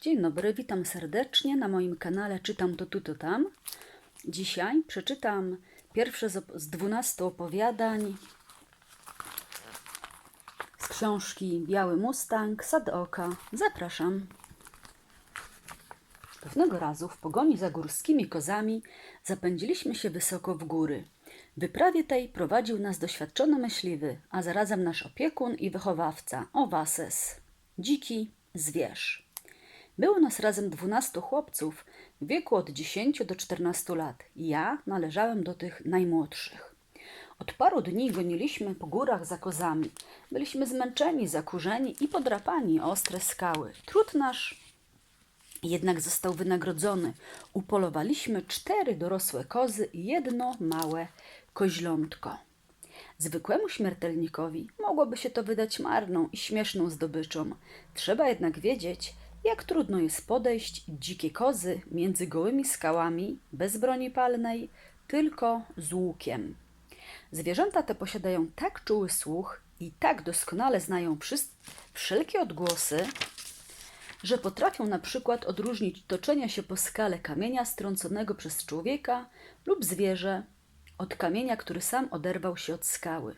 Dzień dobry, witam serdecznie na moim kanale Czytam to tu, to tam. Dzisiaj przeczytam pierwsze z, op- z 12 opowiadań z książki Biały Mustang, Sad Oka. Zapraszam. Pewnego razu w pogoni za górskimi kozami zapędziliśmy się wysoko w góry. Wyprawie tej prowadził nas doświadczony myśliwy, a zarazem nasz opiekun i wychowawca, Owases, dziki zwierz. Było nas razem dwunastu chłopców w wieku od 10 do 14 lat. Ja należałem do tych najmłodszych. Od paru dni goniliśmy po górach za kozami. Byliśmy zmęczeni, zakurzeni i podrapani o ostre skały. Trud nasz jednak został wynagrodzony. Upolowaliśmy cztery dorosłe kozy i jedno małe koźlątko. Zwykłemu śmiertelnikowi mogłoby się to wydać marną i śmieszną zdobyczą. Trzeba jednak wiedzieć, jak trudno jest podejść dzikie kozy między gołymi skałami, bez broni palnej, tylko z łukiem. Zwierzęta te posiadają tak czuły słuch i tak doskonale znają wszelkie odgłosy, że potrafią na przykład odróżnić toczenia się po skale kamienia strąconego przez człowieka lub zwierzę od kamienia, który sam oderwał się od skały.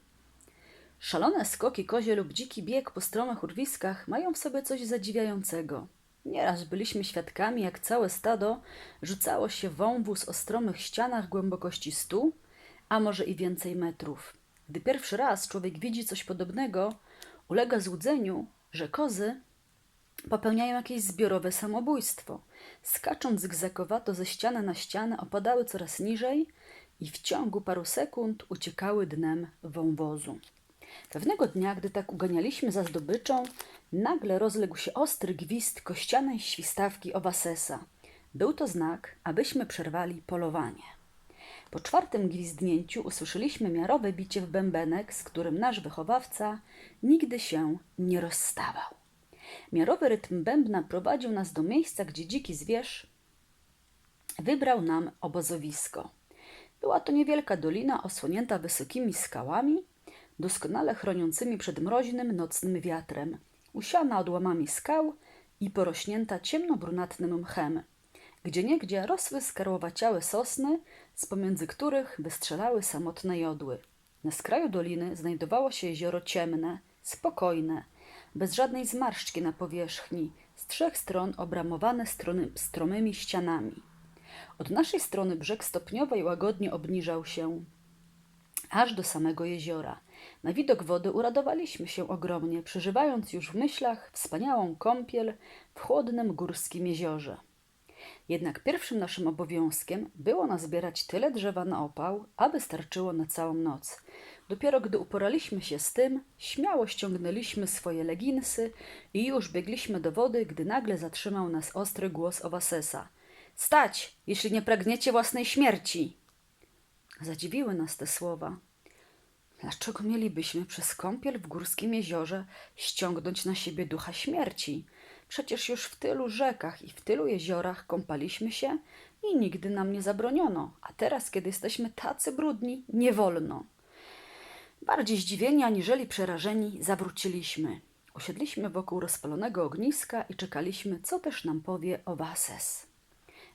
Szalone skoki kozie lub dziki bieg po stromych urwiskach mają w sobie coś zadziwiającego. Nieraz byliśmy świadkami, jak całe stado rzucało się w wąwóz o stromych ścianach głębokości stu, a może i więcej metrów. Gdy pierwszy raz człowiek widzi coś podobnego, ulega złudzeniu, że kozy popełniają jakieś zbiorowe samobójstwo. Skacząc zygzakowato ze ściany na ścianę, opadały coraz niżej i w ciągu paru sekund uciekały dnem wąwozu. Pewnego dnia, gdy tak uganialiśmy za zdobyczą, nagle rozległ się ostry gwizd kościanej świstawki Owasesa. Był to znak, abyśmy przerwali polowanie. Po czwartym gwizdnięciu usłyszeliśmy miarowe bicie w bębenek, z którym nasz wychowawca nigdy się nie rozstawał. Miarowy rytm bębna prowadził nas do miejsca, gdzie dziki zwierz wybrał nam obozowisko. Była to niewielka dolina osłonięta wysokimi skałami, doskonale chroniącymi przed mroźnym nocnym wiatrem, usiana odłamami skał i porośnięta ciemnobrunatnym mchem. Gdzieniegdzie rosły skarłowaciałe sosny, z pomiędzy których wystrzelały samotne jodły. Na skraju doliny znajdowało się jezioro ciemne, spokojne, bez żadnej zmarszczki na powierzchni, z trzech stron obramowane strony, stromymi ścianami. Od naszej strony brzeg stopniowo i łagodnie obniżał się aż do samego jeziora. Na widok wody uradowaliśmy się ogromnie, przeżywając już w myślach wspaniałą kąpiel w chłodnym górskim jeziorze. Jednak pierwszym naszym obowiązkiem było nazbierać tyle drzewa na opał, aby starczyło na całą noc. Dopiero gdy uporaliśmy się z tym, śmiało ściągnęliśmy swoje leginsy i już biegliśmy do wody, gdy nagle zatrzymał nas ostry głos Owasesa. Stać, jeśli nie pragniecie własnej śmierci! Zadziwiły nas te słowa. Dlaczego mielibyśmy przez kąpiel w górskim jeziorze ściągnąć na siebie ducha śmierci? Przecież już w tylu rzekach i w tylu jeziorach kąpaliśmy się i nigdy nam nie zabroniono, a teraz, kiedy jesteśmy tacy brudni, nie wolno. Bardziej zdziwieni aniżeli przerażeni, zawróciliśmy. Usiedliśmy wokół rozpalonego ogniska i czekaliśmy, co też nam powie Owases.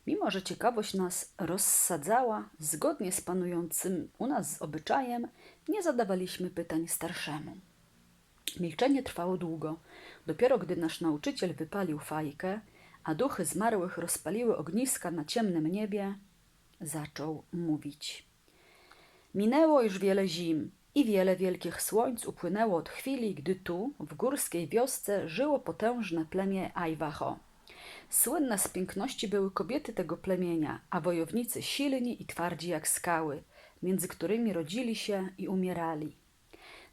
Mimo, że ciekawość nas rozsadzała, zgodnie z panującym u nas obyczajem, nie zadawaliśmy pytań starszemu. Milczenie trwało długo. Dopiero gdy nasz nauczyciel wypalił fajkę, a duchy zmarłych rozpaliły ogniska na ciemnym niebie, zaczął mówić. Minęło już wiele zim i wiele wielkich słońc upłynęło od chwili, gdy tu, w górskiej wiosce, żyło potężne plemię Ajwacho. Słynne z piękności były kobiety tego plemienia, a wojownicy silni i twardzi jak skały, między którymi rodzili się i umierali.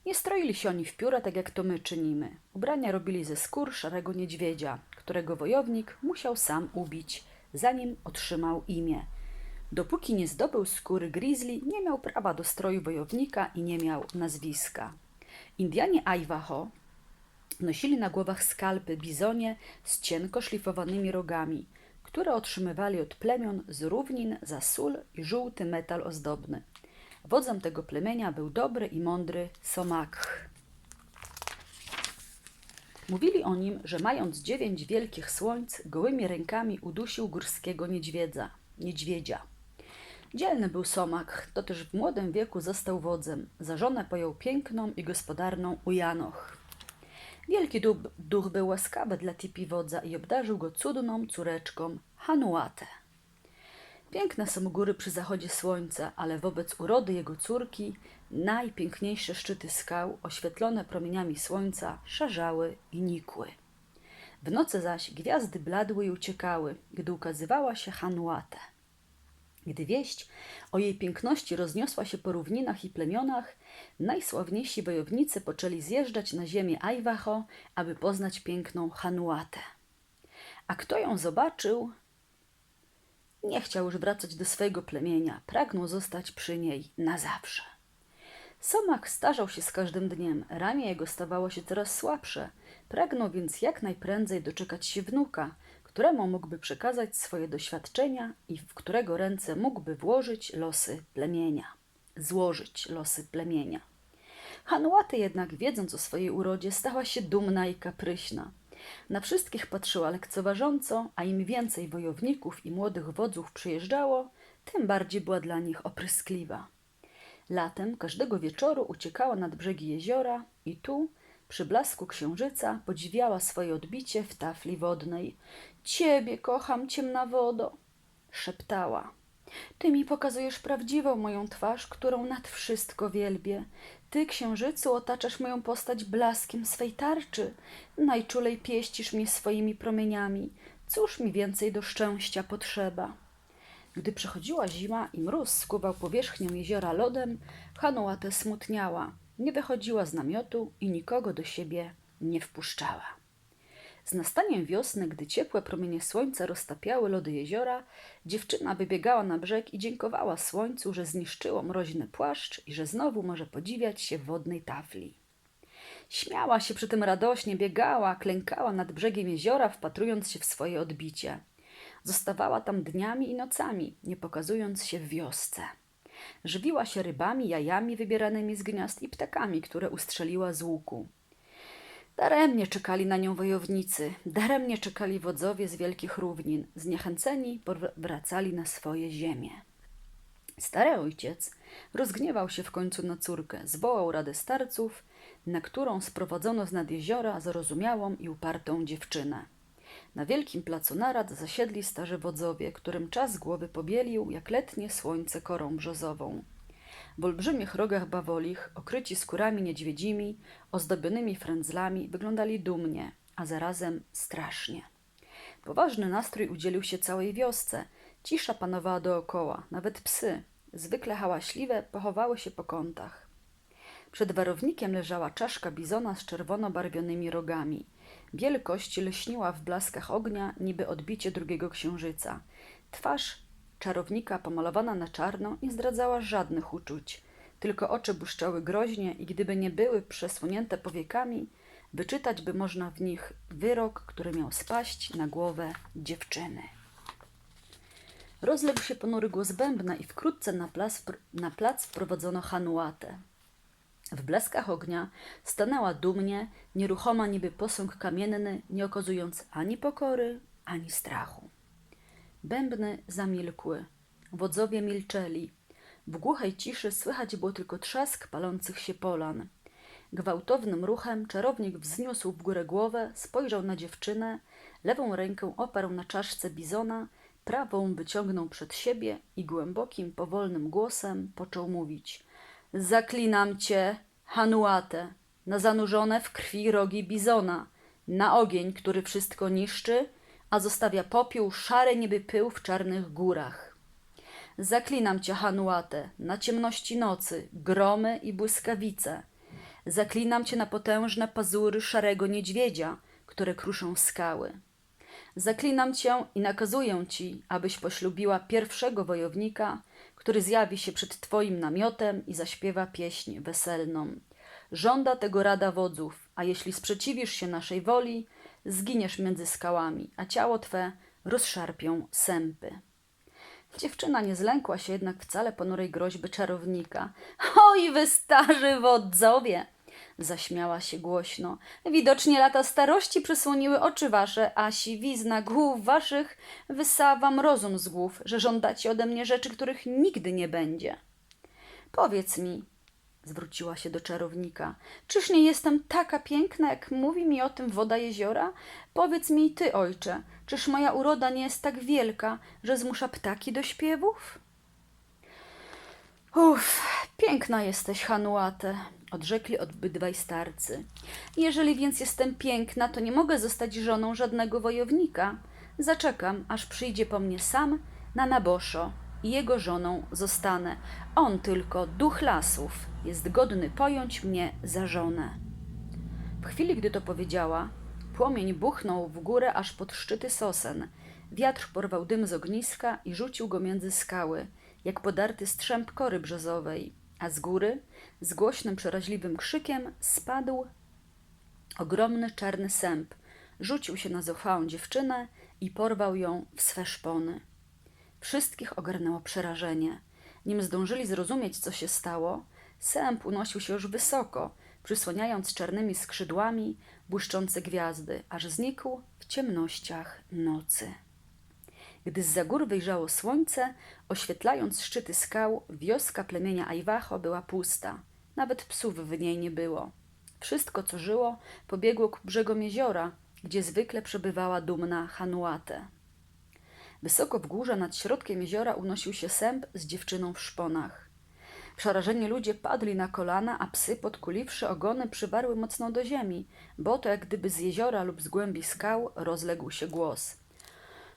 Nie stroili się oni w pióra, tak jak to my czynimy. Ubrania robili ze skór szarego niedźwiedzia, którego wojownik musiał sam ubić, zanim otrzymał imię. Dopóki nie zdobył skóry grizzly, nie miał prawa do stroju wojownika i nie miał nazwiska. Indianie Ajwaho nosili na głowach skalpy bizonie z cienko szlifowanymi rogami, które otrzymywali od plemion z równin za sól i żółty metal ozdobny. Wodzem tego plemienia był dobry i mądry Somakh. Mówili o nim, że mając dziewięć wielkich słońc, gołymi rękami udusił górskiego niedźwiedza, niedźwiedzia. Dzielny był Somak, to też w młodym wieku został wodzem. Za żonę pojął piękną i gospodarną Ujanoch. Wielki duch, duch był łaskawy dla tipi wodza i obdarzył go cudną córeczką Hanuatę. Piękne są góry przy zachodzie słońca, ale wobec urody jego córki najpiękniejsze szczyty skał, oświetlone promieniami słońca, szarzały i nikły. W nocy zaś gwiazdy bladły i uciekały, gdy ukazywała się Hanuatę. Gdy wieść o jej piękności rozniosła się po równinach i plemionach, najsławniejsi wojownicy poczęli zjeżdżać na ziemię Ajwacho, aby poznać piękną Hanuatę. A kto ją zobaczył, nie chciał już wracać do swojego plemienia, pragnął zostać przy niej na zawsze. Somak starzał się z każdym dniem, ramię jego stawało się coraz słabsze, pragnął więc jak najprędzej doczekać się wnuka, któremu mógłby przekazać swoje doświadczenia i w którego ręce mógłby włożyć losy plemienia, złożyć losy plemienia. Hanuaty jednak, wiedząc o swojej urodzie, stała się dumna i kapryśna. Na wszystkich patrzyła lekceważąco, a im więcej wojowników i młodych wodzów przyjeżdżało, tym bardziej była dla nich opryskliwa. Latem każdego wieczoru uciekała nad brzegi jeziora i tu, przy blasku księżyca, podziwiała swoje odbicie w tafli wodnej. Ciebie kocham, ciemna wodo, szeptała. Ty mi pokazujesz prawdziwą moją twarz, którą nad wszystko wielbię. Ty, księżycu, otaczasz moją postać blaskiem swej tarczy. Najczulej pieścisz mnie swoimi promieniami. Cóż mi więcej do szczęścia potrzeba? Gdy przychodziła zima i mróz skuwał powierzchnię jeziora lodem, Hanuatę smutniała. Nie wychodziła z namiotu i nikogo do siebie nie wpuszczała. Z nastaniem wiosny, gdy ciepłe promienie słońca roztapiały lody jeziora, dziewczyna wybiegała na brzeg i dziękowała słońcu, że zniszczyło mroźny płaszcz i że znowu może podziwiać się wodnej tafli. Śmiała się przy tym radośnie, biegała, klękała nad brzegiem jeziora, wpatrując się w swoje odbicie. Zostawała tam dniami i nocami, nie pokazując się w wiosce. Żywiła się rybami, jajami wybieranymi z gniazd i ptakami, które ustrzeliła z łuku. Daremnie czekali na nią wojownicy, daremnie czekali wodzowie z wielkich równin, zniechęceni wracali na swoje ziemie. Stary ojciec rozgniewał się w końcu na córkę, zwołał radę starców, na którą sprowadzono z nad jeziora zrozumiałą i upartą dziewczynę. Na wielkim placu narad zasiedli starzy wodzowie, którym czas głowy pobielił jak letnie słońce korą brzozową. W olbrzymich rogach bawolich, okryci skórami niedźwiedzimi, ozdobionymi frędzlami, wyglądali dumnie, a zarazem strasznie. Poważny nastrój udzielił się całej wiosce. Cisza panowała dookoła, nawet psy, zwykle hałaśliwe, pochowały się po kątach. Przed warownikiem leżała czaszka bizona z czerwono barwionymi rogami. Biel kości lśniła w blaskach ognia, niby odbicie drugiego księżyca. Twarz czarownika pomalowana na czarno nie zdradzała żadnych uczuć, tylko oczy błyszczały groźnie i gdyby nie były przesłonięte powiekami, wyczytać by można w nich wyrok, który miał spaść na głowę dziewczyny. Rozległ się ponury głos bębna i wkrótce na plac, na plac wprowadzono Hanuatę. W blaskach ognia stanęła dumnie, nieruchoma niby posąg kamienny, nie okazując ani pokory, ani strachu. Bębny zamilkły, wodzowie milczeli. W głuchej ciszy słychać było tylko trzask palących się polan. Gwałtownym ruchem czarownik wzniósł w górę głowę, spojrzał na dziewczynę, lewą rękę oparł na czaszce bizona, prawą wyciągnął przed siebie i głębokim, powolnym głosem począł mówić: Zaklinam cię, Hanuatę, na zanurzone w krwi rogi bizona, na ogień, który wszystko niszczy, a zostawia popiół szary niby pył w czarnych górach. Zaklinam cię, Hanuatę, na ciemności nocy, gromy i błyskawice. Zaklinam cię na potężne pazury szarego niedźwiedzia, które kruszą skały. Zaklinam cię i nakazuję ci, abyś poślubiła pierwszego wojownika, który zjawi się przed twoim namiotem i zaśpiewa pieśń weselną. Żąda tego rada wodzów, a jeśli sprzeciwisz się naszej woli, zginiesz między skałami, a ciało twe rozszarpią sępy. Dziewczyna nie zlękła się jednak wcale ponurej groźby czarownika. Oj, wy starzy wodzowie! Zaśmiała się głośno. Widocznie lata starości przysłoniły oczy wasze, a siwizna głów waszych wyssała wam rozum z głów, że żądacie ode mnie rzeczy, których nigdy nie będzie. Powiedz mi, zwróciła się do czarownika, czyż nie jestem taka piękna, jak mówi mi o tym woda jeziora? Powiedz mi ty, ojcze, czyż moja uroda nie jest tak wielka, że zmusza ptaki do śpiewów? Uff, piękna jesteś, Hanuate, odrzekli obydwaj starcy. Jeżeli więc jestem piękna, to nie mogę zostać żoną żadnego wojownika. Zaczekam, aż przyjdzie po mnie sam na Naboszo i jego żoną zostanę. On tylko, duch lasów, jest godny pojąć mnie za żonę. W chwili, gdy to powiedziała, płomień buchnął w górę aż pod szczyty sosen. Wiatr porwał dym z ogniska i rzucił go między skały, jak podarty strzęp kory brzozowej, a z góry, z głośnym, przeraźliwym krzykiem, spadł ogromny czarny sęp, rzucił się na zuchwałą dziewczynę i porwał ją w swe szpony. Wszystkich ogarnęło przerażenie. Nim zdążyli zrozumieć, co się stało, sęp unosił się już wysoko, przysłaniając czarnymi skrzydłami błyszczące gwiazdy, aż znikł w ciemnościach nocy. Gdy z gór wyjrzało słońce, oświetlając szczyty skał, wioska plemienia Ajwacho była pusta. Nawet psów w niej nie było. Wszystko, co żyło, pobiegło ku brzegom jeziora, gdzie zwykle przebywała dumna Hanuate. Wysoko w górze nad środkiem jeziora unosił się sęp z dziewczyną w szponach. Przerażeni ludzie padli na kolana, a psy, podkuliwszy ogony, przywarły mocno do ziemi, bo to jak gdyby z jeziora lub z głębi skał rozległ się głos.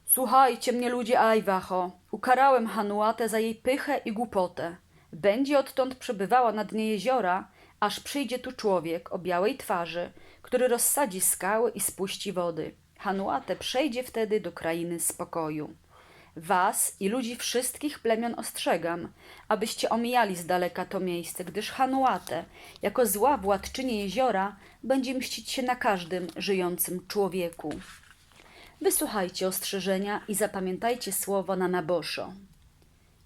Słuchajcie mnie, ludzie Ajwacho, ukarałem Hanuatę za jej pychę i głupotę. Będzie odtąd przebywała na dnie jeziora, aż przyjdzie tu człowiek o białej twarzy, który rozsadzi skały i spuści wody. Hanuate przejdzie wtedy do krainy spokoju. Was i ludzi wszystkich plemion ostrzegam, abyście omijali z daleka to miejsce, gdyż Hanuate, jako zła władczyni jeziora, będzie mścić się na każdym żyjącym człowieku. Wysłuchajcie ostrzeżenia i zapamiętajcie słowo na naboszo.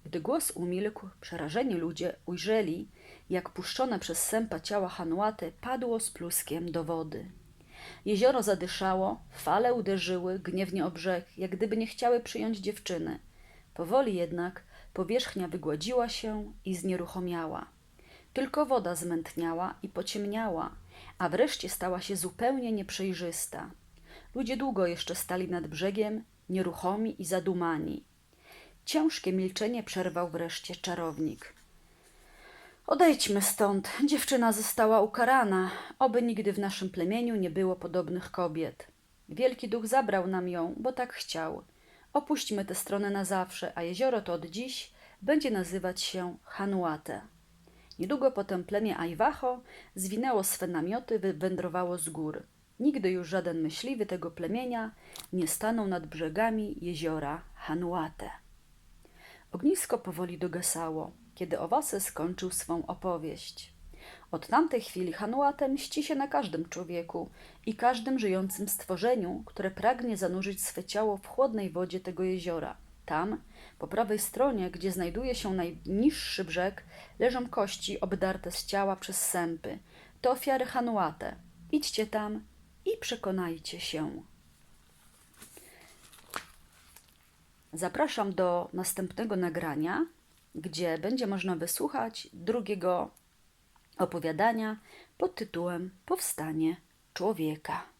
Gdy głos umilkł, przerażeni ludzie ujrzeli, jak puszczone przez sępa ciała Hanuaty padło z pluskiem do wody. Jezioro zadyszało, fale uderzyły gniewnie o brzeg, jak gdyby nie chciały przyjąć dziewczyny. Powoli jednak powierzchnia wygładziła się i znieruchomiała. Tylko woda zmętniała i pociemniała, a wreszcie stała się zupełnie nieprzejrzysta. Ludzie długo jeszcze stali nad brzegiem, nieruchomi i zadumani. Ciężkie milczenie przerwał wreszcie czarownik. Odejdźmy stąd. Dziewczyna została ukarana. Oby nigdy w naszym plemieniu nie było podobnych kobiet. Wielki duch zabrał nam ją, bo tak chciał. Opuśćmy tę stronę na zawsze, a jezioro to od dziś będzie nazywać się Hanuate. Niedługo potem plemię Ajwacho zwinęło swe namioty, wywędrowało z gór. Nigdy już żaden myśliwy tego plemienia nie stanął nad brzegami jeziora Hanuate. Ognisko powoli dogasało, kiedy Owase skończył swą opowieść. Od tamtej chwili Hanuate mści się na każdym człowieku i każdym żyjącym stworzeniu, które pragnie zanurzyć swe ciało w chłodnej wodzie tego jeziora. Tam, po prawej stronie, gdzie znajduje się najniższy brzeg, leżą kości obdarte z ciała przez sępy. To ofiary Hanuate. Idźcie tam i przekonajcie się. Zapraszam do następnego nagrania, gdzie będzie można wysłuchać drugiego opowiadania pod tytułem Powstanie człowieka.